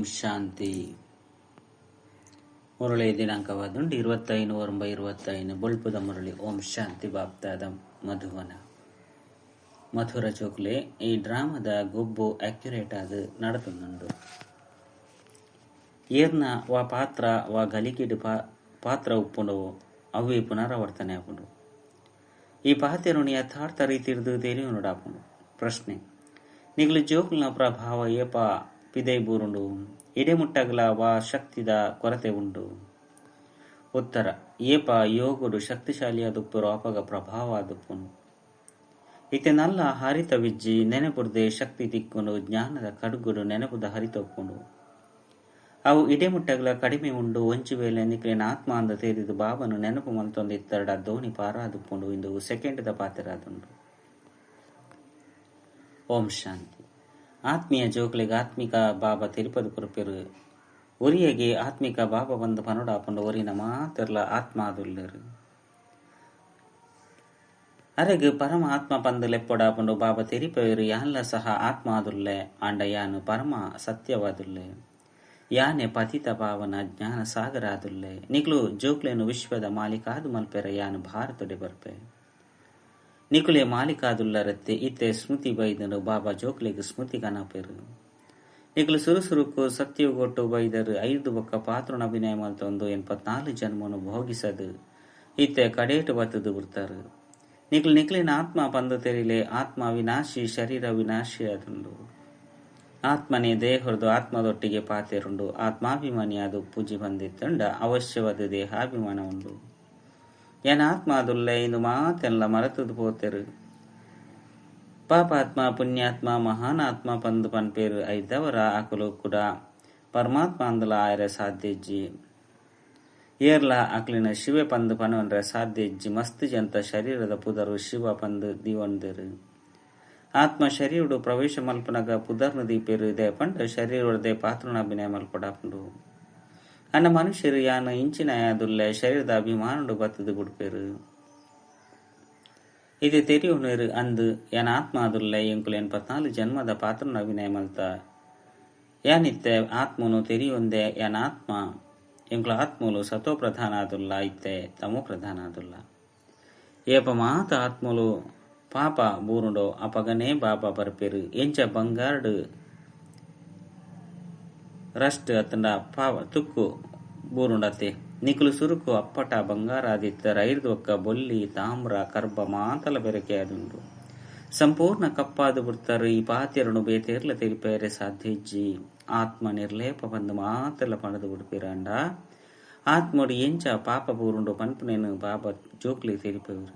ಓಂ ಶಾಂತಿ. ಮುರಳಿ ದಿನಾಂಕವಾದುಂಡು ಇರುವತ್ತೈನು ಒಂಬೈ ಇರುವತ್ತೈನು ಬೊಳ್ಪುದ ಮುರಳಿ ಓಂ ಶಾಂತಿ ಬಾಪ್ತಾದ ಮಧುವನ. ಮಧುರ ಚೋಕ್ಲೆ ಈ ಡ್ರಾಮದ ಗೊಬ್ಬು ಅಕ್ಯುರೇಟ್ ಆದ ನಡತುಂಡು ಏರ್ನ ವಾ ಪಾತ್ರ ವಾ ಗಲಿಕಿಡು ಪಾ, ಪಾತ್ರ ಉಪ್ಪುಂಡವು ಅವು ಪುನರಾವರ್ತನೆ ಆಪುಂಡು. ಈ ಪಾತಿರುಣಿ ಯಥಾರ್ಥ ರೀತಿ ಇರಿದು ತಿಳಿಯುನಡಾಪುಂಡು ಪ್ರಶ್ನೆ, ನಿಗಲು ಜೋಕುಲ್ನ ಪ್ರಭಾವ ಏಪಾ ಪಿದೈ ಬೂರುಂಡು ಇಡೆಮುಟ್ಟಗಲ ವಾ ಶಕ್ತಿದ ಕೊರತೆ ಉಂಡು. ಉತ್ತರ, ಏಪ ಯೋಗುಡು ಶಕ್ತಿಶಾಲಿಯಾದುಪ್ಪುರು ಅಪಗ ಪ್ರಭಾವ ಆದುಪ್ಪುನು ಇತೆ ನಲ್ಲ ಹರಿತ ವಿಜ್ಜಿ ನೆನಪುರ್ದೆ ಶಕ್ತಿ ತಿಕ್ಕುನು ಜ್ಞಾನದ ಕಡುಗುಡು ನೆನಪುದ ಹರಿತೊಪ್ಪುನು ಅವು ಇಡೆಮುಟ್ಟಗಲ ಕಡಿಮೆ ಉಂಡು, ಒಂಚು ನಿಕ್ಲಿನ ಆತ್ಮ ಅಂದ ತೇರಿದು ಬಾಬನು ನೆನಪು ಮಂತೊಂದು ಇತ್ತರಡ ದೋಣಿ ಪಾರಾದುಪ್ಪುಂಡು, ಇಂದು ಸೆಕೆಂಡ್ದ ಪಾತ್ರರಾದುಂಡು ಓಂ ಶಾಂತಿ. ಆತ್ಮೀಯ ಜೋಕ್ಲಿಗೆ ಆತ್ಮಿಕ ಬಾಬ ತಿರುಪತಿ ಕುರುಪಿರು ಒರಿಯಗೆ ಆತ್ಮಿಕ ಬಾಬ ಬಂದು ಪನೋಡಾಪುಂಡು ಒರಿನ ಮಾತಿರ್ಲ ಆತ್ಮ ಆದುಲ್ಲರು ಅರೆಗ್ ಪರಮ ಆತ್ಮ ಪಂದು ಲೆಪ್ಪೊಡಾಪುಂಡು ಬಾಬ ತೆರಿಪವರು ಯಾನ್ಲ ಸಹ ಆತ್ಮ ಅದುಲ್ಲೆ ಆಂಡ ಯಾನು ಪರಮ ಸತ್ಯವಾದುಲ್ಲೆ ಯಾನೆ ಪತಿತ ಭಾವನ ಜ್ಞಾನ ಸಾಗರ ಆದುಲ್ಲೆ ನಿಗ್ಲು ಜೋಕ್ಲೇನು ವಿಶ್ವದ ಮಾಲೀಕ ಆದು ಮಲ್ಪೆರ, ಯಾನು ಭಾರತಡೆ ಬರ್ಪೆ. ನಿಕುಲೆ ಮಾಲಿಕಾದುಲ್ಲರತ್ತೆ ಇತ್ತೆ ಸ್ಮೃತಿ ಬೈದನು ಬಾಬಾ ಜೋಕ್ಲೆಗ್ ಸ್ಮೃತಿ ಕನಪೆರು ನಿಕುಲು ಸುರುಸುರುಕು ಸತ್ಯಗೊಟ್ಟು ಬೈದರು ಐದು ಬೊಕ್ಕ ಪಾತ್ರನ ಅಭಿನಯ ಮಲ್ತೊಂದು ಎನ್ಪತ್ನಾಲ್ಕು ಜನ್ಮನು ಭೋಗಿಸದು ಇತ್ತೆ ಕಡೇಟು ಬತ್ತದು ಬಿಡ್ತಾರೆ ನಿಕ್ಲು ನಿಕ್ಲಿನ ಆತ್ಮ ಬಂದು ತೆರಿಲೆ ಆತ್ಮ ವಿನಾಶಿ ಶರೀರ ವಿನಾಶಿ ಅದುಂಡು ಆತ್ಮನೇ ದೇಹರದು ಆತ್ಮದೊಟ್ಟಿಗೆ ಪಾತೆರುಂಡು ಅದು ಪೂಜಿ ಬಂದಿತ್ತಂಡ ಅವಶ್ಯವಾದ ದೇಹಾಭಿಮಾನ ಉಂಡು ಎನ್ ಆತ್ಮ ಅದುಲ್ಲೆ? ಇಂದು ಮಾತೆಲ್ಲ ಮರೆತದು ಪೋತೆರು. ಪಾಪಾತ್ಮ, ಪುಣ್ಯಾತ್ಮ, ಮಹಾನಾತ್ಮ ಪಂದು ಪನ್ಪೇರು ಐದವರ ಆಕಲು ಕೂಡ ಪರಮಾತ್ಮ ಅಂದಲ ಆಯರ ಸಾಧ್ಯಜ್ಜಿ ಏರ್ಲ ಅಕ್ಲಿನ ಶಿವೆ ಪಂದು ಪನವನ್ರ ಸಾಧ್ಯಜ್ಜಿ ಮಸ್ತ್ ಜಂತ ಶರೀರದ ಪುದರು ಶಿವ ಪಂದು ದಿವಂದರು. ಆತ್ಮ ಶರೀರುಡು ಪ್ರವೇಶ ಮಲ್ಪನಗ ಪುದರ್ನ ದೀಪೇರು. ಇದೆ ಪಂಡ ಶರೀರದೇ ಪಾತ್ರನ ಅಭಿನಯ ಮಲ್ಪಡಾಪುಂಡು. ಅನ್ನ ಮನುಷ್ಯರು ಯಾನು ಇಂಚಿನ ಯಾದುಲ್ಲೆ ಶರೀರದ ಅಭಿಮಾನುಡು ಬತ್ತದು ಬಿಡ್ಪೇರು ಇದು ತೆರಿಯುನರು ಅಂದು ಯಾನ ಆತ್ಮ ಆದುಲ್ಲೆ ಎಂಕುಲು ಎನ್ಪತ್ನಾಲ್ಕು ಜನ್ಮದ ಪಾತ್ರನ ಅಭಿನಯ ಮಲ್ತ ಯಾನಿತ್ತೆ ಆತ್ಮನು ತೆರಿಯೊಂದೆ ಯಾನ ಆತ್ಮ ಎಂಕುಲು ಆತ್ಮಲು ಸತೋ ಪ್ರಧಾನ ಆದುಲ್ಲ ಇತ್ತೆ ತಮೋ ಪ್ರಧಾನ ಆದುಲ್ಲ ಏಪ ಮಾತ ಆತ್ಮಲು ಪಾಪ ಬೂರುಂಡೋ ಅಪಗನೇ ಬಾಬಾ ರಸ್ಟ್ ಅತಂಡ ಪಾವ ತುಕ್ಕು ಬೂರುಂಡತೆ. ನಿಕುಲು ಸುರುಕು ಅಪ್ಪಟ ಬಂಗಾರಾದಿತ್ತ ರೈರ್ದು ಒಕ್ಕ ಬೊಲ್ಲಿ ತಾಮ್ರ ಕರ್ಬ ಮಾತಲ ಬೆರಕೆ ಅದುಂಡು. ಸಂಪೂರ್ಣ ಕಪ್ಪಾದು ಬಿಡ್ತಾರು ಈ ಪಾತಿರನು ಬೇತೇರ್ಲ ತಿರುಪೇರೆ ಸಾಧ್ಯಜ್ಜಿ. ಆತ್ಮ ನಿರ್ಲೇಪ ಬಂದು ಮಾತಲ ಪಣದು ಬಿಡ್ಪಿರಂಡ ಆತ್ಮಡು ಎಂಚ ಪಾಪ ಬೂರುಂಡು ಪನ್ಪನೇನು ಬಾಬ ಜೋಕ್ಲಿ ತೆರಿಪೇರು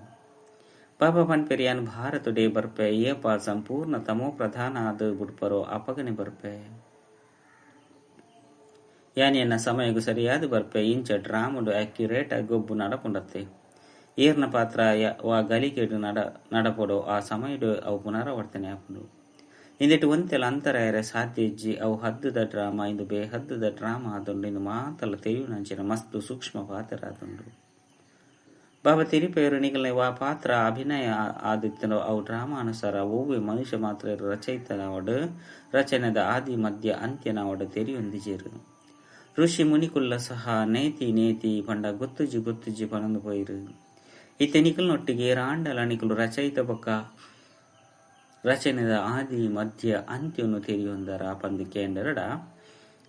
ಪಾಪ ಪನ್ಪೆರಿಯಾನ್ ಭಾರತುಡೆ ಬರ್ಪೆ ಏಪ ಸಂಪೂರ್ಣ ತಮೋ ಪ್ರಧಾನ ಆದ ಬಿಡ್ಪರೋ ಅಪಗನೆ ಬರ್ಪೆ. ಯಾನಿಯನ್ನ ಸಮಯಕ್ಕೆ ಸರಿಯಾದ ಬರ್ಪೆ. ಇಂಚ, ಡ್ರಾಮುಡು ಅಕ್ಯುರೇಟ್ ಆಗಿ ಗೊಬ್ಬು ನಡಪುಂಡತ್ತೆ ಏರ್ನ ಪಾತ್ರ ವಾ ಗಲಿಕೆಡು ನಡ, ನಡಪೊಡು. ಆ ಸಮಯಡು ಅವು ಪುನರಾವರ್ತನೆ ಆಪುಂಡು. ಇಂದಿಟ್ಟು ಒಂತೆಲ ಅಂತರ ಎರೆ ಸಾಧ್ಯ ಇಜ್ಜಿ. ಅವು ಹದ್ದುದ ಡ್ರಾಮಾ, ಇಂದು ಬೇಹದ್ದದ ಡ್ರಾಮಾ ಆದುಂಡು. ಇಂದು ಮಾತಲ್ಲ ತೆಯು ನಂಚಿನ ಮಸ್ತು ಸೂಕ್ಷ್ಮ ಪಾತ್ರ ಆದುಂಡು ಬಾಬಾ ತಿರಿಪೇರು ನಿಗಲ ವಾ ಪಾತ್ರ ಅಭಿನಯ ಆದಿತ್ತನು ಅವು ಡ್ರಾಮಾ ಅನುಸಾರ ಒವ್ವೆ ಮನುಷ್ಯ ಮಾತ್ರ ರಚಯಿತನವಡು ರಚನೆದ ಆದಿ ಮಧ್ಯ ಅಂತ್ಯನವಡು ತೆರಿಯೊಂದಿಜೇರು. ಋಷಿ ಮುನಿಕುಲ್ಲ ಸಹ ನೇತಿ ನೇತಿ ಪಂಡ ಗೊತ್ತುಜಿ ಗೊತ್ತುಜಿ ಪನಂದು ಪೋಯಿರು ರಾಂಡಲ ನಿಕಲು ರಚಯಿತ ಬೊಕ್ಕ ರಚನೆದ ಆದಿ ಮಧ್ಯ ಅಂತ್ಯವನ್ನು ತೆರಿಯೊಂದರ ಪಂದು ಕೇಂದ್ರಡ.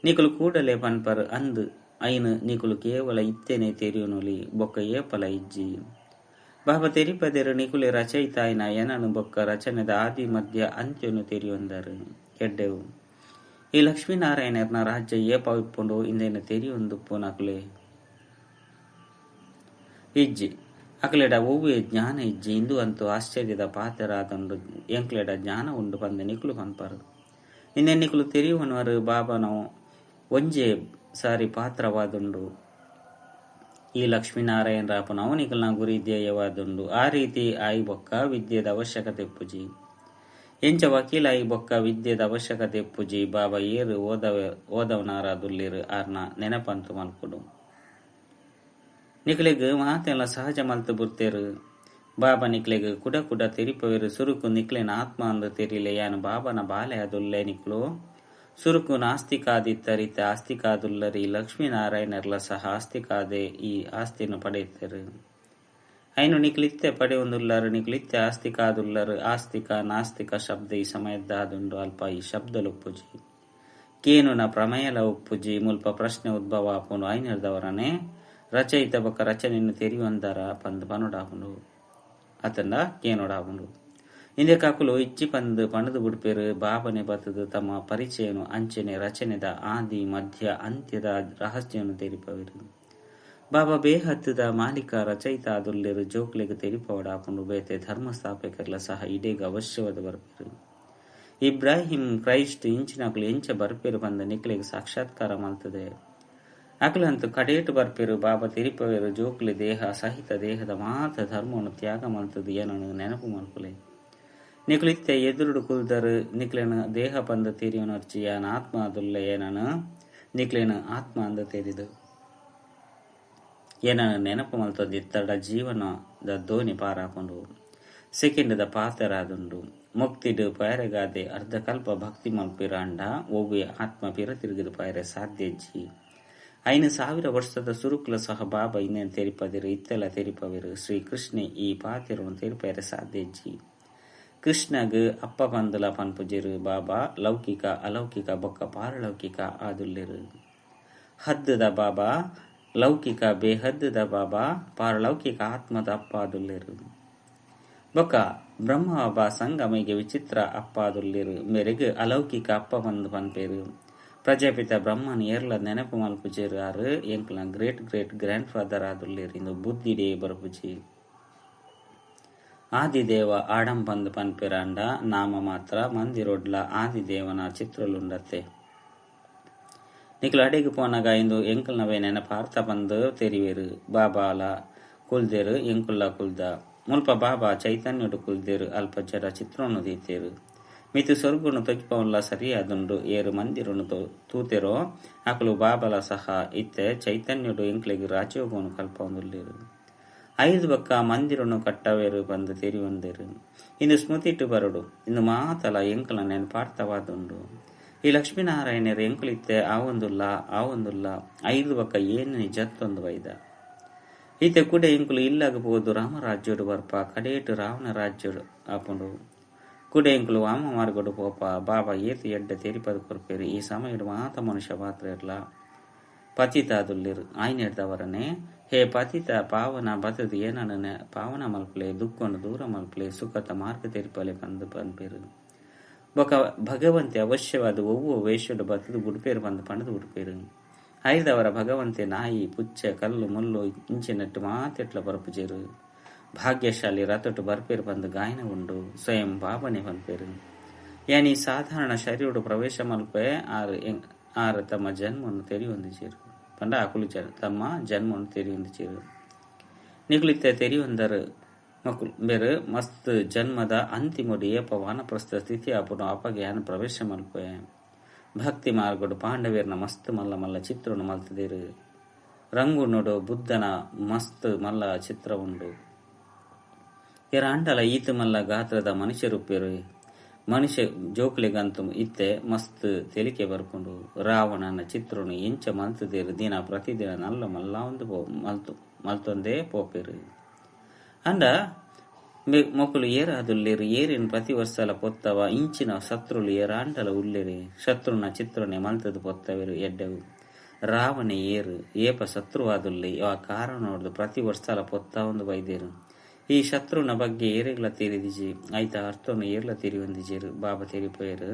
ನಿಕಲು ಕೂಡಲೇ ಪನ್ಪರ್ ಅಂದು ಐನು ನಿಕುಲು ಕೇವಲ ಇತ್ತೇನೆ ತೆರಿಯುನುಲಿ ಬೊಕ್ಕ ಏಪಲ ಇಜ್ಜಿ. ಬಾಬ ತೆರಿಪದೆರು ನಿಕುಲೆ ರಚಯಿತಾಯಿನ ಏನನು ಬೊಕ್ಕ ರಚನೆದ ಆದಿ ಮಧ್ಯ ಅಂತ್ಯವನ್ನು ತೆರಿಯೊಂದರು. ಎಡ್ಡೆವು ಈ ಲಕ್ಷ್ಮೀನಾರಾಯಣರ್ನ ರಾಜ್ಯ ಏಪ ಇಪ್ಪುಂಡು ಇಂದೇನ ತೆರಿಯೊಂದು ಪೂನಕ್ಲೆ ಇಜ್ಜಿ, ಅಕಲೆಡ ಒವ್ವೆ ಜ್ಞಾನ ಇಜ್ಜಿ, ಇಂದು ಅಂತೂ ಆಶ್ಚರ್ಯದ ಪಾತ್ರರಾದಂಡು ಎಂಕ್ಲೆಡ ಜ್ಞಾನ ಉಂಡು ಬಂದ ನಿಕುಲು ಪನ್ಪರು ಇಂದೆ ನಿಕುಲು ತೆರಿಯುವನವರು ಬಾಬನು ಒಂಜೆ ಸಾರಿ ಪಾತ್ರವಾದುಂಡು. ಈ ಲಕ್ಷ್ಮೀನಾರಾಯಣ ರಾಪನ ಅವನಿಕಲ್ನ ಗುರಿ ಧ್ಯೇಯವಾದುಂಡು. ಆ ರೀತಿ ಆಯಿ ಬೊಕ್ಕ ವಿದ್ಯೆದ ಅವಶ್ಯಕತೆ ಪುಜಿ. ಎಂಚ ವಕೀಲ ಆಯಿ ಬೊಕ್ಕ ವಿದ್ಯೆದ ಅವಶ್ಯಕತೆ ಪೂಜಿ ಬಾಬಾ ಏರು ಓದವ ಓದವನಾರಾದುಲ್ಲಿರು ಆರ್ನ ನೆನಪಂತು ಮಲ್ಕೊಡು. ನಿಕ್ಲೆಗ್ ಮಾತೆಲ್ಲ ಸಹಜ ಮಲ್ತು ಬುರ್ತೇರು. ಬಾಬಾ ನಿಕ್ಲೆಗ್ ಕುಡ ಕುಡ ತೆರಿಪವೆರು. ಸುರುಕು ನಿಕ್ಲೆನ ಆತ್ಮ ಅಂದು ತೆರಿಲೆ. ಯಾನು ಬಾಬಾನ ಬಾಲೆ ಅದುಲ್ಲೆ ನಿಕ್ಲು ಸುರುಕು ನಾಸ್ತಿಕಾದಿತ್ತರಿತ ಆಸ್ತಿಕಾದುಲ್ಲರಿ ಲಕ್ಷ್ಮೀನಾರಾಯಣರ್ಲ ಸಹ ಆಸ್ತಿಕಾದೆ ಈ ಆಸ್ತಿಯನ್ನು ಪಡೆಯುತ್ತಾರೆ. ಐನು ನಿಕ್ಲಿತ್ತೆ ಪಡೆಯೊಂದುಲ್ಲರು ನಿಕ್ಲಿತ್ತೆ ಆಸ್ತಿಕಾದುಲ್ಲರು ಆಸ್ತಿಕ ನಾಸ್ತಿಕ ಶಬ್ದ ಈ ಸಮಯದ್ದಾದುಂಡು ಅಲ್ಪ ಈ ಶಬ್ದಲು ಉಪ್ಪುಜಿ. ಕೇನುನ ಪ್ರಮೇಯಲ ಉಪ್ಪುಜಿ, ಮುಲ್ಪ ಪ್ರಶ್ನೆ ಉದ್ಭವ ಆಪುಂಡು ಐನರ್ದವರನೆ, ರಚಯಿತ ಬಕ ರಚನೆಯನ್ನು ತೆರಿಯೊಂದರ ಪಂದ್ ಪನುಡಾಪುಂಡು ಅತಂಡ ಕೇನುಡಾಪುಂಡು ಇಂದೆ ಕಾಕುಲು ಇಚ್ಚಿ ಪಂದ್ ಪಣದು ಬುಡ್ಪೇರು ಬಾಬನೆ ಬತ್ತದು ತಮ್ಮ ಪರಿಚಯನು ಅಂಚನೆ ರಚನೆದ ಆದಿ, ಮಧ್ಯ, ಅಂತ್ಯದ ರಹಸ್ಯವನ್ನು ತೆರಿಪವಿರು ಬಾಬಾ ಬೇಹತ್ತದ ಮಾಲೀಕ ರಚಯಿತ ಆದುಲ್ಲೆರು ಜೋಕ್ಲೆಗೆ ತೆರಿಪವಡಾಪುಂಡು ಬೇತೆ ಧರ್ಮ ಸ್ಥಾಪಕರ್ಲ ಸಹ ಇಡೇಗ ಅವಶ್ಯವಾದ ಬರ್ಪೇರು. ಇಬ್ರಾಹಿಂ ಕ್ರೈಸ್ಟ್ ಇಂಚಿನಕಲು ಎಂಚ ಬರ್ಪೇರು ಬಂದ ನಿಕ್ಲೆಗೆ ಸಾಕ್ಷಾತ್ಕಾರ ಮಾಡ್ತದೆ. ಅಕಲಂತೂ ಕಡೇಟು ಬರ್ಪೇರು ಬಾಬಾ ತಿರಿಪವೇರು ಜೋಕ್ಲೆ ದೇಹ ಸಹಿತ ದೇಹದ ಮಾತ ಧರ್ಮವನ್ನು ತ್ಯಾಗ ಮಾಡ್ತದೆ ಏನನ್ನು ನೆನಪು ಮಾಡ್ಕೊಲೆ. ನಿಕ್ಲಿತ್ತೆ ಎದುರುಡು ಕುಲ್ದರು ನಿಕ್ಲೆನ ದೇಹ ಪಂದ ತೆರಿಯೋನರ್ಚಿ ಏನ ಆತ್ಮ ಅದುಲ್ಲ ಏನನು ನಿಕ್ಲೆನ ಆತ್ಮ ಅಂದ ತೆರಿದು. ಏನನ್ನು ನೆನಪು ಮಲ್ತದ ಇತ್ತಡ ಜೀವನದ ದೋಣಿ ಪಾರಾಕೊಂಡು. ಸೆಕೆಂಡದ ಪಾತರಾದುಂಡು. ಮುಕ್ತಿಡು ಪೈರೆಗಾದೆ ಅರ್ಧ ಕಲ್ಪ ಭಕ್ತಿ ಮಲ್ಪಿರಾಂಡ. ಒವ್ವೆ ಆತ್ಮ ಪಿರ ತಿರುಗಿದು ಪೈರೆ ಸಾಧ್ಯಜ್ಜಿ ಐನು ಸಾವಿರ ವರ್ಷದ ಸುರುಕುಲ ಸಹ ಬಾಬಾ ಇನ್ನೇನು ತೆರಿಪದಿರು, ಇತ್ತೆಲ್ಲ ತೆರಿಪವಿರು. ಶ್ರೀ ಕೃಷ್ಣ ಈ ಪಾತಿರವನ್ನು ತೆರಿಪೈರೆ ಸಾಧ್ಯಜ್ಜಿ ಕೃಷ್ಣಗ್ ಅಪ್ಪ ಪಂದಲ ಪನ್ಪುಜಿರು, ಬಾಬಾ ಲೌಕಿಕ ಅಲೌಕಿಕ ಬೊಕ್ಕ ಪಾರಲೌಕಿಕ ಆದುಲ್ಲಿರು. ಹದ್ದದ ಬಾಬಾ ಲೌಕಿಕ ಬೇಹದ್ದದ ಬಾಬಾ, ಪಾರಲೌಕಿಕ ಆತ್ಮದ ಅಪ್ಪಾದುಲ್ಲಿರು ಬೊಕ ಬ್ರಹ್ಮ ಬಾಬಾ ಸಂಗಮಿಗೆ ವಿಚಿತ್ರ ಅಪ್ಪಾದುಲ್ಲಿರು ಮೇರೆಗೆ ಅಲೌಕಿಕ ಅಪ್ಪ ಬಂದು ಪನ್ಪೇರು ಪ್ರಜಾಪಿತ ಬ್ರಹ್ಮನ್ ಏರ್ಲ ನೆನಪು ಮಲ್ಪುಜೇರು ಆರು ಎಂಕ್ಲ ಗ್ರೇಟ್ ಗ್ರೇಟ್ ಗ್ರ್ಯಾಂಡ್ ಫಾದರ್ ಆದುಲ್ಲಿರು ಇಂದು ಬುದ್ಧಿ ಡೇ ಬರ್ಪುಜಿ ಆದಿದೇವ ಆಡಂಬಂದು ಪನ್ಪಿರಾಂಡ ನಾಮ ಮಾತ್ರ ಮಂದಿರೊಡ್ಲ ಆದಿದೇವನ ಚಿತ್ರಲುಂಡತ್ತೆ. ನಿಕ್ಲು ಅಡಿಗೆ ಪೋನಾಗ ಇಂದು ಎಂಕಲ್ನವೇ ನೆನಪಾರ್ಥ ಬಂದು ತೆರಿವೇರು. ಬಾಬಾಲ ಕುಲ್ದೇರು ಎಂಕುಲ್ಲ ಕುಲ್ದ. ಮುಲ್ಪ ಬಾಬಾ ಚೈತನ್ಯುಡು ಕುಲ್ದೇರು, ಅಲ್ಪ ಜರ ಚಿತ್ರವನ್ನು ದೀತೇರು. ಮಿತು ಸ್ವರ್ಗುನು ತೊಕ್ಕಿಪವಲ್ಲ ಸರಿಯಾದುಂಡು, ಏರು ಮಂದಿರನು ತೂತೆರೋ. ಅಕಲು ಬಾಬಲ ಸಹ, ಇತ್ತೆ ಚೈತನ್ಯುಡು ಎಂಕ್ಲೆಗೆ ರಾಜಯೋಗವನ್ನು ಕಲ್ಪವೊಂದುಲ್ಲೇರು. ಐದು ಬಕ್ಕ ಮಂದಿರನು ಕಟ್ಟವೇರು ಬಂದು ತೆರಿಯೊಂದೇರು ಇನ್ನು ಸ್ಮೃತಿಟ್ಟು ಬರಡು, ಇನ್ನು ಮಾತಲ ಎಂಕಲ ನೆನಪಾರ್ಥವಾದುಂಡು. ಈ ಲಕ್ಷ್ಮೀನಾರಾಯಣರು ಎಂಕುಲಿತ್ತೆ ಆವೊಂದುಲ್ಲ ಆವೊಂದುಲ್ಲ ಐದು ಬಕ್ಕ ಏನು ನಿಜತ್ತೊಂದು ವೈದ. ಈತೆ ಕೂಡ ಎಂಕುಲು ಇಲ್ಲಾಗಬಹುದು, ರಾಮರಾಜ್ಯೋಡು ಬರ್ಪ, ಕಡೇಟು ರಾವಣ ರಾಜ್ಯೋಡು ಆಪುಂಡು. ಕೂಡ ಎಂಕುಲು ವಾಮ ಮಾರ್ಗಡು ಪೋಪ ಬಾಬಾ ಏತು ಎಡ್ಡ ತೆರಿಪದ ಕೊರ್ಪೇರು ಈ ಸಮಯಡು ಮಾತ ಮನುಷ್ಯ ಪಾತ್ರ ಇರ್ಲ. ಪತಿತಾದುಲ್ಲಿರು ಹಿಡ್ದವರನೇ ಹೇ ಪತಿತ, ಪಾವನ ಬತದು ಏನನ್ನ, ಪಾವನ ಮಲ್ಪಲೆ ದುಕ್ಕೊಂಡು ದೂರ ಮಲ್ಪಲೆ, ಸುಖತ ಮಾರ್ಗ ತೆರಿಪಲೆ ಬಂದು ಬಂದ್ಪೇರು ಬೊಕ ಭಗವಂತೆ ಅವಶ್ಯವಾದ ಒವ್ವು ವೇಷಡು ಬತದು ಬುಡ್ಪೇರು ಬಂದು ಪಣದು ಬುಡ್ಪೇರು ಐದವರ ಭಗವಂತೆ ನಾಯಿ ಪುಚ್ಚ ಕಲ್ಲು ಮುಲ್ಲು ಇಂಚಿನಟ್ಟು ಮಾತೆಟ್ಲ ಬರಪುಜೇರು ಭಾಗ್ಯಶಾಲಿ ರತಟು ಬರ್ಪೇರು ಬಂದು ಗಾಯನ ಉಂಡು ಸ್ವಯಂ ಬಾಬನೆ ಬಂದ್ಪೇರು ಯಾನಿ ಸಾಧಾರಣ ಶರೀರಡು ಪ್ರವೇಶ ಮಲ್ಪೆ ಆರು ಆರು ತಮ್ಮ ಜನ್ಮವನ್ನು ತೆರಿಯೊಂದಿಚೇರು ಪಂಡ ಅಕುಲು ಜನ ತಮ್ಮ ಜನ್ಮವನ್ನು ತೆರಿಯೊಂದಿಚೇರು ನಿಗುಲಿತ್ತೆ ತೆರಿಯೊಂದರು ಮಕ್ಕಳು ಬೇರೆ ಮಸ್ತ್ ಜನ್ಮದ ಅಂತಿಮಡು ಏಪ ವಾನಪ್ರಸ್ಥ ಸ್ಥಿತಿ ಅಪುಡು ಅಪಗ್ಯಾನ ಪ್ರವೇಶ ಮಲ್ಪೆ ಭಕ್ತಿ ಮಾರ್ಗಡು ಪಾಂಡವೇರ್ನ ಮಸ್ತ್ ಮಲ್ಲ ಮಲ್ಲ ಚಿತ್ರನು ಮಲ್ತದಿರು. ರಂಗು ನೋಡು ಬುದ್ಧನ ಮಸ್ತ್ ಮಲ್ಲ ಚಿತ್ರ ಉಂಡು ಇರ ಅಂಡಲ ಈತ ಮಲ್ಲ ಗಾತ್ರದ ಮನುಷ್ಯ ರೂಪಿರು ಮನುಷ್ಯ ಜೋಕ್ಲಿಗಂತು ಇತ್ತೆ ಮಸ್ತ್ ತೆಲಿಕೆ ಬರ್ಕೊಂಡು. ರಾವಣನ ಚಿತ್ರನು ಎಂಚ ಮಲ್ತದಿರು ದಿನ ಪ್ರತಿದಿನ ನಲ್ಲ ಮಲ್ಲ ಒಂದು ಮಲ್ತು ಮಲ್ತೊಂದೇ ಪೋಪೇರು. ಮೊಕ್ಕಲು ಏರಾದುಲ್ಲೇರು ಏರಿನ ಪ್ರತಿ ವರ್ಷಲ ಪೊತ್ತವ, ಇಂಚಿನ ಶತ್ರುಲು ಏರ ಅಂಡಲ ಉಲ್ಲೇರಿ, ಶತ್ರುನ ಚಿತ್ರನೆ ಮಲ್ತದು ಪೊತ್ತವೆರು ಎಡ್ಡೆವು. ರಾವಣ ಏರು, ಏಪ ಶತ್ರುವಾದುಲ್ಲೆ ಆ ಕಾರಣ ನೋಡ್ದು ಪ್ರತಿ ವರ್ಷಲ ಪೊತ್ತ ಒಂದು ಬೈದೇರು. ಈ ಶತ್ರುನ ಬಗ್ಗೆ ಏರೆಗ್ಲ ತೀರಿದಿಜಿ ಐತ ಅರ್ಥವನ್ನು ಏರ್ಲ ತೀರಿ ಹೊಂದಿಜೇರು ಬಾಬಾ ತೀರಿಪೋಯರು.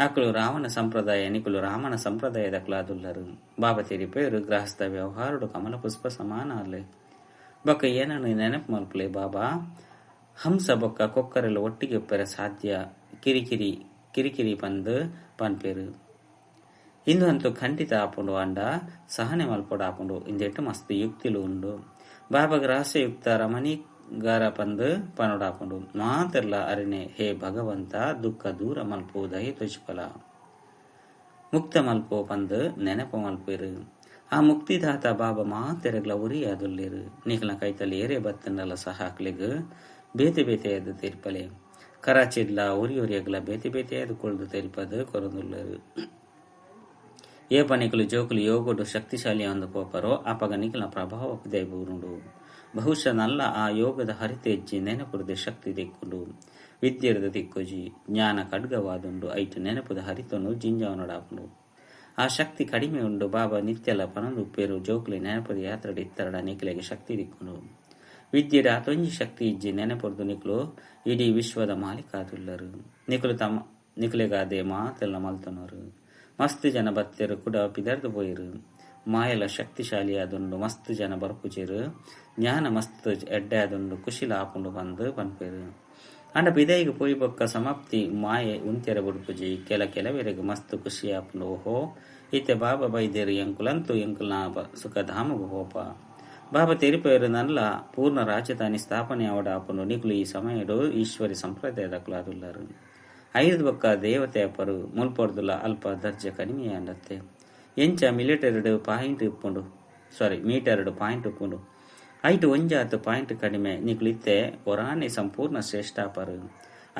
ಆಕಳು ರಾವಣ ಸಂಪ್ರದಾಯ, ನಿಕುಲು ರಾಮನ ಸಂಪ್ರದಾಯದ ಕ್ಲಾದುಲ್ಲರು ಬಾಬಾ ತೀರಿಪೋಯರು ಗೃಹಸ್ಥ ವ್ಯವಹಾರಡು ಕಮಲ ಪುಷ್ಪ ಸಮಾನ ಅಲ್ಲೇ. ಬೊಕ್ಕ ಏನನ್ನು ನೆನಪು ಮಲ್ಪಲೆ ಬಾಬಾ. ಹಂಸ ಬೊಕ್ಕ ಕೊಕ್ಕರೆಲ್ಲ ಒಟ್ಟಿಗೆ ಒಪ್ಪರೆ ಸಾಧ್ಯ. ಕಿರಿಕಿರಿ ಕಿರಿಕಿರಿ ಬಂದು ಪನ್ಪೇರು. ಇಂದು ಅಂತೂ ಖಂಡಿತ ಆಪುಂಡು ಅಂಡ, ಸಹನೆ ಮಲ್ಪೊಡು ಆಪುಂಡು ಇಂದೆಟ್ಟು ಮಸ್ತ್ ಯುಕ್ತಿಲು ಉಂಡು. ಬಾಬಾಗ ರಹಸ್ಯಯುಕ್ತ ರಮಣಿ ಗಾರ ಪಂದು ಪನೋಡಾಪುಂಡು ಮಾತೆರ್ಲ ಅರಿನೆ ಹೇ ಭಗವಂತ, ದುಃಖ ದೂರ ಮಲ್ಪು, ದಯ ತುಚ್ಪಲ ಮುಕ್ತ ಮಲ್ಪೋ ಪಂದು ನೆನಪು ಮಲ್ಪೇರು ಆ ಮುಕ್ತಿದಾತ ಬಾಬಾ ಮಾತೆರೆಗ್ಲ ಉರಿ ಅದುಲ್ಲೇರು ನಿಖಲ ಕೈತಲ್ಲಿ ಏರೆ ಬತ್ತನಲ್ಲ ಸಹ ಹಾಕ್ಲಿಗ್ ಬೇತೆ ಬೇತೆ ಎದ್ದು ತೀರ್ಪಲೆ ಕರಾಚಿಡ್ಲ ಉರಿ ಉರಿಯಗ್ಲ ಬೇತೆ ಬೇತೆಯಾದ ಕುಳ್ದು ತೆರಿಪದು ಕೊರದುಲ್ಲರು ఏ పనికులు జోకులు యోగుడు శక్తిశాలి అందుకోపరో ఆ పగ నిఖిల ప్రభావకు దైవనుడు ಬಹುಶಃ ನಲ್ಲ ಆ ಯೋಗದ ಹರಿತೆಜ್ಜಿ ನೆನಪುರದ ಶಕ್ತಿ ದಿಕ್ಕುಂಡು ವಿದ್ಯೆರದ ದಿಕ್ಕುಜಿ ಜ್ಞಾನ ಖಡ್ಗವಾದುಂಡು ಐಟು ನೆನಪುದ ಹರಿತನು ಜಿಂಜಾವನಡಾಪುಂಡು ಆ ಶಕ್ತಿ ಕಡಿಮೆ ಉಂಡು. ಬಾಬಾ ನಿತ್ಯಲ ಪನಂದು ಉಪ್ಪೇರು ಜೋಕುಲಿ, ನೆನಪದ ಯಾತ್ರಡ ಇತ್ತರಡ ನಿಖಿಲೆಗೆ ಶಕ್ತಿ ದಿಕ್ಕುಂಡು ವಿದ್ಯೆಡ ಅತೊಂಜಿ ಶಕ್ತಿ ಇಜ್ಜಿ, ನೆನಪುರದು ನಿಖಲು ಇಡೀ ವಿಶ್ವದ ಮಾಲೀಕಾದುಲ್ಲರು ನಿಖಲು ತಮ್ಮ ನಿಖಲೆಗಾದೆ ಮಾತೆಲ್ಲ ಮಲ್ತನರು. ಮಸ್ತ್ ಜನ ಬತ್ತೆರು ಕೂಡ ಪಿದರ್ದು ಪೋಯಿರು. ಮಾಯಲ ಶಕ್ತಿಶಾಲಿ ಆದುಂಡು ಮಸ್ತ್ ಜನ ಬರ್ಪುಜೆರು ಜ್ಞಾನ ಮಸ್ತ್ ಎಡ್ಡೆ ಆದುಂಡು, ಕುಶಿಲ ಆಪುಂಡು ಬಂದು ಪನ್ಪೇರು ಅಂಡ ಪಿದೈಗೆ ಪೋಯಿ ಬೊಕ್ಕ ಸಮಾಪ್ತಿ ಮಾಯೆ ಉಂತೆರ ಬುಡ್ಪುಜಿ ಕೆಲ ಕೆಲವೆರೆಗೆ ಮಸ್ತ್ ಖುಷಿ ಆಪುಂಡು ಓಹೋ ಇತ್ತೆ ಬಾಬಾ ಬೈದೇರು ಎಂಕುಲಂತು ಎಂಕುಲ್ನ ಸುಖ ಧಾಮಗು ಹೋಪ. ಬಾಬಾ ತೆರಿಪೇರು ನಲ್ಲ ಪೂರ್ಣ ರಾಜಧಾನಿ ಸ್ಥಾಪನೆ ಅವಡ ಆಪುಂಡು ನಿಗುಲು ಈ ಸಮಯಡು ಈಶ್ವರಿ ಸಂಪ್ರದಾಯದ ಕುಲಾದುಲ್ಲರು. ಐದು ಬೊಕ್ಕ ದೇವತೆ ಅಪ್ಪರು ಮುಲ್ಪೊರ್ದುಲ ಅಲ್ಪ ದರ್ಜೆ ಕಡಿಮೆ ಅನ್ನತ್ತೆ ಎಂಚ ಮಿಲಿಟರಿಡು ಪಾಯಿಂಟ್ ಇಪ್ಪುಂಡು ಸಾರಿ ಮೀಟರ್ಡು ಪಾಯಿಂಟ್ ಉಪ್ಪುಂಡು ಐಟು ಒಂಜಾತು ಪಾಯಿಂಟ್ ಕಡಿಮೆ ನಿಕ್ಲಿತ್ತೆ ಒರಾನೆ ಸಂಪೂರ್ಣ ಶ್ರೇಷ್ಠ ಪರ.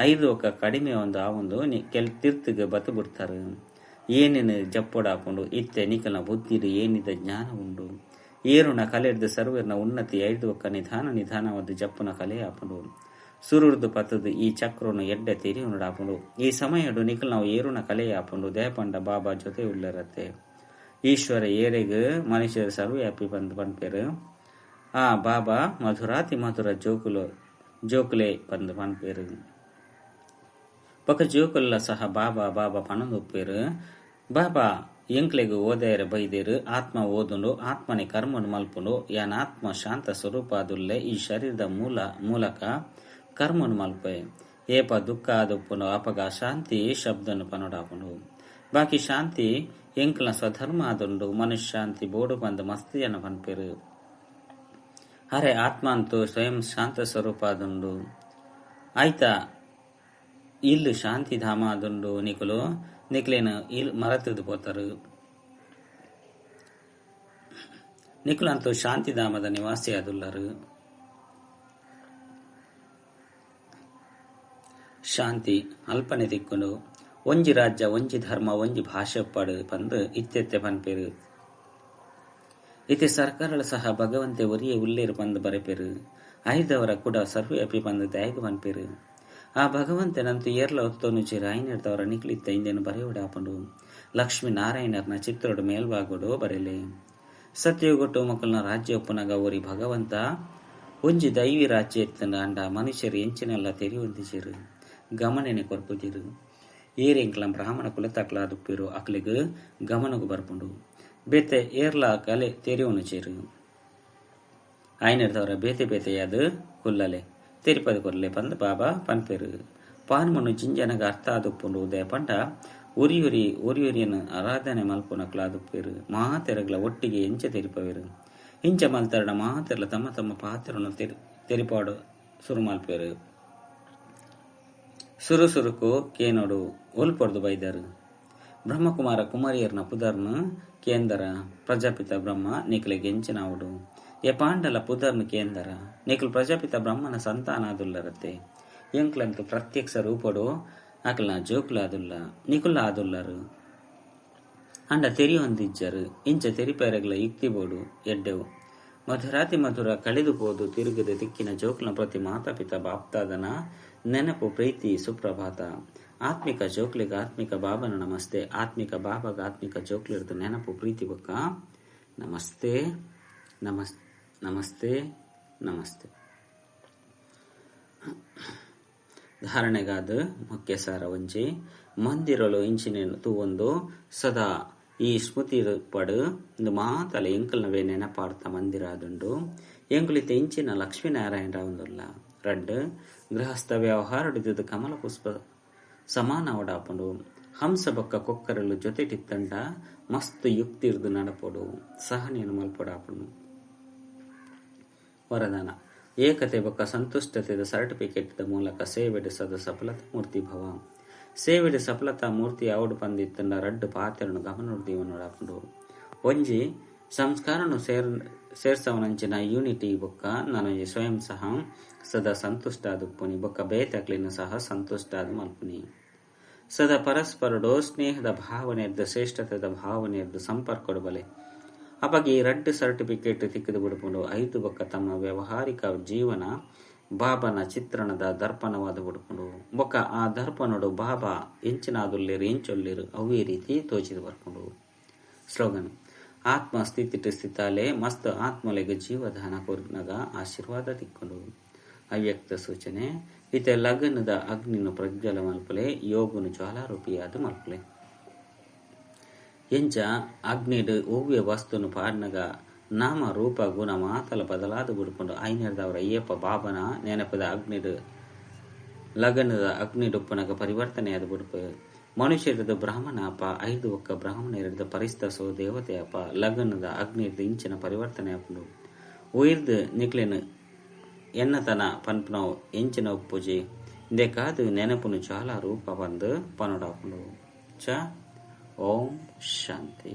ಐದು ಒಕ್ಕ ಕಡಿಮೆ ಒಂದು ಆವೊಂದು ನಿ ಕೆಲ್ ತಿರ್ತಿಗೆ ಬತ್ತು ಬಿಡ್ತಾರೆ ಏನೇನು ಹಾಕೊಂಡು ಇತ್ತೆ ನಿಕಲ್ನ ಬುದ್ಧಿರು ಏನಿದ ಜ್ಞಾನ ಉಂಡು ಏರುಣ ಕಲೆಡ್ದು ಸರ್ವರ್ನ ಉನ್ನತಿ ಐದು ಒಕ್ಕ ನಿಧಾನ ನಿಧಾನವಾದ ಜಪ್ಪುನ ಕಲೆ ಹಾಕೊಂಡು ಸುರುರ್ದು ಪತ್ತದು ಈ ಚಕ್ರನು ಎಡ್ಡೆ ತೆರಿ ಉಂಡಾಪುಂಡು ಈ ಸಮಯಡು ನಿಖಲ್ ನಾವು ಏರುಣ ಕಲೆ ಹಾಕೊಂಡು ದೇಹಪಂಡ ಬಾಬಾ ಜೊತೆ ಉಳ್ಳರತ್ತೆ ಈಶ್ವರ ಏರೆಗ್ ಮನುಷ್ಯರು ಸರ್ವವ್ಯಾಪಿ ಬಂದು ಪನ್ಪೇರು ಆ ಬಾಬಾ ಮಧುರಾತಿ ಮಧುರ ಜೋಕುಲು, ಜೋಕುಲೆ ಬಂದು ಪನ್ಪೇರು. ಪಕ್ಕ ಜೋಕುಲ್ಲ ಸಹ ಬಾಬಾ ಬಾಬಾ ಪಣದುಪ್ಪೇರು ಬಾಬಾ, ಎಂಕ್ಲೆಗ್ ಓದೇರ ಬೈದೇರು ಆತ್ಮ ಓದುಂಡು, ಆತ್ಮನೆ ಕರ್ಮನು ಮಲ್ಪುಂಡು, ಯಾನ್ ಆತ್ಮ ಶಾಂತ ಸ್ವರೂಪ ಆದುಲ್ಲೆ ಈ ಶರೀರದ ಮೂಲ, ಮೂಲಕ ಕರ್ಮನು ಮಲ್ಪೆ. ಏಪ ದುಃಖ ಆದುಪ್ಪುಂಡು ಅಪಗ ಶಾಂತಿ ಶಬ್ದನು ಪನೊಡಾಪುಂಡು. ಬಾಕಿ ಶಾಂತಿ ಎಂಕ್ಲ ಸ್ವಧರ್ಮ ಆದುಂಡು ಮನುಷ್ಯ ಶಾಂತಿ ಬೋಡು ಬಂದು ಮಸ್ತಿಯನ್ನು ಪನ್ಪೇರು. ಅರೆ ಆತ್ಮ ಅಂತೂ ಸ್ವಯಂ ಶಾಂತ ಸ್ವರೂಪ ಅದುಂಡು ಆಯ್ತಾ? ಇಲ್ಲು ಶಾಂತಿ ಧಾಮ ಅದುಂಡು ನಿಕುಲು. ನಿಕ್ಲೇನು ಇಲ್ ಮರತಿದ್ದು ಪೋತರು. ನಿಕುಲಂತೂ ಶಾಂತಿಧಾಮದ ನಿವಾಸಿ ಅದುಲ್ಲರು. ಶಾಂತಿ ಅಲ್ಪನೆ ದಿಕ್ಕುಂಡು. ಒಂಜಿ ರಾಜ್ಯ, ಒಂಜಿ ಧರ್ಮ, ಒಂಜಿ ಭಾಷೆ ಪಡು ಪಂದು ಇತ್ತೆತ್ತೆ ಪನ್ಪೇರು. ಇತ್ತೆ ಸರ್ಕಾರಗಳು ಸಹ ಭಗವಂತೆ ಒರಿಯೇ ಉಲ್ಲೇರು ಬಂದು ಬರಪೇರು. ಐದವರ ಕೂಡ ಸರ್ವ್ಯಾಪಿ ಬಂದು ದಯಗ ಪನ್ಪೇರು ಆ ಭಗವಂತನಂತೂ ಏರ್ಲ ಹೊತ್ತೊನುಚಿ ರಾಯನಿರ್ದವರ ನಿಕ್ಲಿತ್ತ ಇಂದೇನು ಬರೆಯೋಡ ಹಾಪಂಡು ಲಕ್ಷ್ಮೀ ನಾರಾಯಣರ್ನ ಚಿತ್ರೋಡು ಮೇಲ್ವಾಗೋಡು ಬರೆಲೆ. ಸತ್ಯಗೊಟ್ಟು ಮಕ್ಕಳನ್ನ ರಾಜ್ಯ ಒಪ್ಪನಾಗ ಓರಿ ಭಗವಂತ, ಒಂಜಿ ದೈವಿ ರಾಜ್ಯ ಎತ್ತನ ಅಂಡ ಮನುಷ್ಯರು ಎಂಚಿನೆಲ್ಲ ತೆರೆಯುವಂತಿಸಿರು ಗಮನನೆ ಕೊರ್ಪುದಿರು. ಏರೆಂಕ್ಲಂ ಬ್ರಾಹ್ಮಣ ಕುಲತಕ್ಲ ದುಪ್ಪಿರು ಗಮನಗೂ ಗಮನಗು ಬರ್ಪುಂಡು. ಬೇತೆ ಏರ್ಲ ಕಲೆ ತೆರಿಯೋನುಚೇರು ಆಯ್ನಿರ್ದವರ ಬೇತೆ ಬೇತೆಯಾದ ಕುಲ್ಲಲೆ ತೆರಿಪದ ಕೊರ್ಲೆ ಪಂದ ಬಾಬಾ ಪನ್ಪೆರು ಪಾನ್ಮನು ಜಿಂಜನಗ ಅರ್ಥ ಆದುಪ್ಪುಂಡು ಉದಯ ಪಂಡ ಉರಿಯುರಿ ಉರಿಯುರಿಯನ್ನು ಆರಾಧನೆ ಮಲ್ಪುನ ಕ್ಲಾದುಪ್ಪೇರು ಮಹಾತೆರಗಳ ಒಟ್ಟಿಗೆ ಎಂಚ ತೆರಿಪವೇರು ಇಂಚ ಮಲ್ತರಡ ಮಹಾತೆರಲ ತಮ್ಮ ತಮ್ಮ ಪಾತ್ರವನ್ನು ತೆರಿ ತೆರಿಪಾಡು ಸುರು ಮಲ್ಪೇರು ಸುರು ಸುರುಕು ಕೇನೋಡು ಒಲ್ಪೊರ್ದು ಬೈದರು ಕೇಂದರ ಪ್ರಜಾಪಿತ ಬ್ರಹ್ಮ ನಿಖಲಿಗೆ ಎಂಚಿನಾವುಡು ಎ ಪಾಂಡಲ ಪುದರ್ನು ಕೇಂದರ, ನಿಖಲ್ ಪ್ರಜಾಪಿತ ಬ್ರಹ್ಮನ ಸಂತಾನ ಆದುಲ್ಲರತ್ತೆ ಎಂಕ್ಲಂತು ಪ್ರತ್ಯಕ್ಷ ರೂಪಡು, ಅಕಲ್ನ ಜೋಕುಲ ಆದುಲ್ಲ ನಿಕುಲ ಆದುಲ್ಲರು ಅಂಡ ತೆರಿ ಹೊಂದಿಜ್ಜರು, ಇಂಚ ತೆರಿಪೇರಗಳ ಯುಕ್ತಿ ಬೋಡು ಎಡ್ಡೆವು. ಮಧುರಾತಿ ಮಧುರ ಕಳೆದು ಹೋದು ತಿರುಗದ ದಿಕ್ಕಿನ ಜೋಕ್ಲ ಪ್ರತಿ ಮಾತಾಪಿತ ಬಾಪ್ತಾದನ ನೆನಪು ಪ್ರೀತಿ ಸುಪ್ರಭಾತ. ಆತ್ಮಿಕ ಜೋಕ್ಲಿಗ ಆತ್ಮಿಕ ಬಾಬನ ನಮಸ್ತೆ. ಆತ್ಮಿಕ ಬಾಬಾಗ ಆತ್ಮಿಕ ಜೋಕ್ಲಿರ್ದು ನೆನಪು, ಪ್ರೀತಿ ಬಕ್ಕ. ನಮಸ್ತೆ, ನಮಸ್, ನಮಸ್ತೆ ನಮಸ್ತೆ. ಧಾರಣೆಗಾದ ಮುಖ್ಯ ಸಾರ ಒಂಜಿ, ಮಂದಿರಲು ಇಂಚಿನ ತೂವೊಂದು ಸದಾ ಈ ಸ್ಮೃತಿ ಪಡು, ಇಂದು ಮಾತಲ ಎಂಕಲ್ನವೇ ಮಂದಿರ ಆದುಂಡು ಎಂಕುಲಿತ ಇಂಚಿನ ಲಕ್ಷ್ಮೀನಾರಾಯಣ ರಾವಂದುಲ್ಲ ರಡ್, ಗೃಹಸ್ಥ ವ್ಯವಹಾರಡಿದ್ದು ಕಮಲ ಪುಷ್ಪ ಸಮಾನ ಒಡಾಪುಂಡು ಹಂಸ ಬೊಕ್ಕ ಕೊಕ್ಕರಲು ಜೊತೆ ಟಿತ್ತಂಡ ಮಸ್ತ್ ಯುಕ್ತಿರ್ದು ನಡಪೊಡು. ಸಹನೆಯನ್ನು ಮಲ್ಪಡಾಪಡು. ವರದಾನ. ಏಕತೆ ಬೊಕ್ಕ ಸಂತುಷ್ಟತೆದ ಸರ್ಟಿಫಿಕೇಟ್ ಮೂಲಕ ಸೇವೆಡಿಸದ ಸಫಲತಾ ಮೂರ್ತಿ ಭವ. ಸೇವೆಡೆ ಸಫಲತಾ ಮೂರ್ತಿ ಆವಡು ಪಂದಿತ್ತಂಡ ರಡ್ಡು ಪಾತ್ರನು ಗಮನ ದೀವನೋಡಾಪುಂಡು. ಒಂಜಿ, ಸಂಸ್ಕಾರನು ಸೇರ್, ಸೇರ್ಸವನಂಚಿನ ಯೂನಿಟಿ ಬೊಕ್ಕ ನನಗೆ ಸ್ವಯಂ ಸಹ ಸದಾ ಸಂತುಷ್ಟ ಆದುಪ್ಪುನಿ ಬೊಕ್ಕ ಬೇತಕ್ಲಿನ ಸಹ ಸಂತುಷ್ಟ ಮಲ್ಪುನಿ. ಸದಾ ಪರಸ್ಪರಡು ಸ್ನೇಹದ ಭಾವನೆಯದ್ದು ಶ್ರೇಷ್ಠತದ ಭಾವನೆಯದ್ದು ಸಂಪರ್ಕಡು ಬಲೆ ಅಪಗೆ ಈ ರೆಡ್ ಸರ್ಟಿಫಿಕೇಟ್ ತಿಕ್ಕಿದು ಬಿಡ್ಕೊಂಡು ಐದು ಬಕ್ಕ ತಮ್ಮ ವ್ಯವಹಾರಿಕ ಜೀವನ, ಬಾಬನ ಚಿತ್ರಣದ ದರ್ಪಣವಾದ ಬಿಡ್ಕೊಂಡು, ಬೊಕ್ಕ ಆ ದರ್ಪಣಡು ಬಾಬಾ ಎಂಚಿನಾದುಲ್ಲೇರು, ಎಂಚೊಲ್ಲೇರು ಅವೇ ರೀತಿ ತೋಚಿದು ಬರ್ಕೊಂಡು. ಸ್ಲೋಗನ್, ಆತ್ಮ ಸ್ಥಿತಿ ಸ್ಥಿತಾಲೆ ಮಸ್ತ್ ಆತ್ಮಲೆಗೆ ಜೀವದಾನ ಕೊರ್ನಗ ಆಶೀರ್ವಾದ ತಿಕ್ಕೊಂಡು. ಅವ್ಯಕ್ತ ಸೂಚನೆ ಇತ ಲಗ್ನದ ಅಗ್ನಿನ ಪ್ರಜ್ವಲ ಮಲ್ಪಲೆ, ಯೋಗುನು ಜ್ವಾಲಾರೂಪಿಯಾದ ಮಲ್ಪಲೆ. ಎಂಚ ಅಗ್ನಿಡ್ ಓವ್ಯ ವಸ್ತುನು ಪಾಡ್ನಗ ನಾಮ ರೂಪ ಗುಣ ಮಾತಲ ಬದಲಾದ ಬಿಡ್ಕೊಂಡು ಐನರ್ದವರ ಅಯ್ಯಪ್ಪ ಬಾಬನ ನೆನಪದ ಅಗ್ನಿಡ್ ಲಗನದ ಅಗ್ನಿಡುಪ್ಪನಗ ಪರಿವರ್ತನೆಯಾದ ಬಿಡುಪು ಮನುಷ್ಯರದ ಬ್ರಾಹ್ಮಣ ಅಪ್ಪ, ಐದು ಒಕ್ಕ ಬ್ರಾಹ್ಮಣರಿದ ಪರಿಸ್ತಸೋ ದೇವತೆ ಅಪ್ಪ, ಲಗನದ ಅಗ್ನಿ ಇಂಚಿನ ಪರಿವರ್ತನೆ ಉಯಿರ್ದು ನಿಕ್ಲೆನು ಎನ್ನತನ ಪನ್ಪನೋ ಎಂಚಿನ ಪೂಜೆ ಇಂದೆ ಕಾದು ನೆನಪುನು ಜ್ವಾಲ ರೂಪ ಬಂದು ಪನೋಡಾಪುಂಡು ಚ ಓಂ ಶಾಂತಿ